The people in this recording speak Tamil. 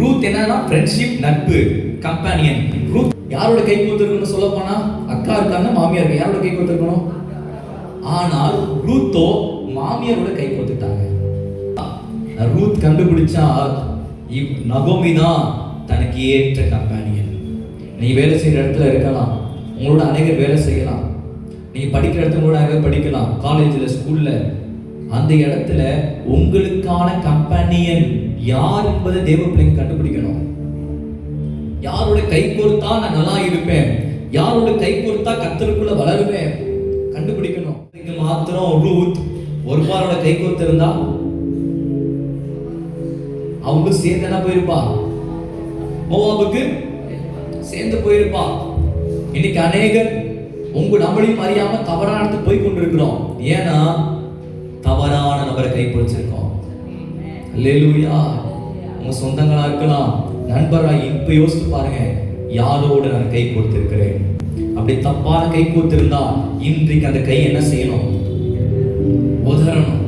ரூத் என்னன்னா ஃப்ரெண்ட்ஷிப் நட்பு கம்பானியன் ரூத் யாரோட கை கோத்திருக்கணும் சொல்ல போனா அக்கா இருக்காங்க மாமியார் இருக்கு யாரோட கை கோத்திருக்கணும் ஆனால் ரூத்தோ மாமியாரோட கை கோத்துட்டாங்க ரூத் கண்டுபிடிச்சா இவ் நகோமி தான் தனக்கு ஏற்ற கம்பானியன் நீ வேலை செய்கிற இடத்துல இருக்கலாம். உங்களோட அநேகர் வேலை செய்யலாம். நீ படிக்கிற இடத்துல கூட அநேகர் படிக்கலாம். காலேஜில் ஸ்கூலில் அந்த இடத்துல உங்களுக்கான கம்பெனியன் யார் என்பதை தேவ பிள்ளைங்க கண்டுபிடிக்கணும். யாரோட கை கோர்த்தா நான் நல்லா இருப்பேன். யாரோட கை கோர்த்தா கத்தருக்குள்ள வளருவேன். கண்டுபிடிக்கணும். இங்க மாத்திரம் ரூத் ஒரு பாரோட கை கோர்த்து இருந்தா அவங்களும் சேர்ந்து என்ன போயிருப்பா? மோவாபுக்கு சேர்ந்து போயிருப்பா. இன்னைக்கு அநேகர் உங்க நம்மளையும் அறியாம தவறான இடத்துக்கு போய் கொண்டிருக்கிறோம். ஏன்னா தவறான நபரை கை பிடிச்சிருக்கோம் லெலுயா உங்க சொந்தங்களா இருக்கலாம். நண்பரா இப்ப யோசித்து பாருங்க. யாரோடு நான் கை கொடுத்திருக்கிறேன் அப்படி தப்பான கை கொடுத்திருந்தா இன்றைக்கு அந்த கை என்ன செய்யணும்? உதரணும்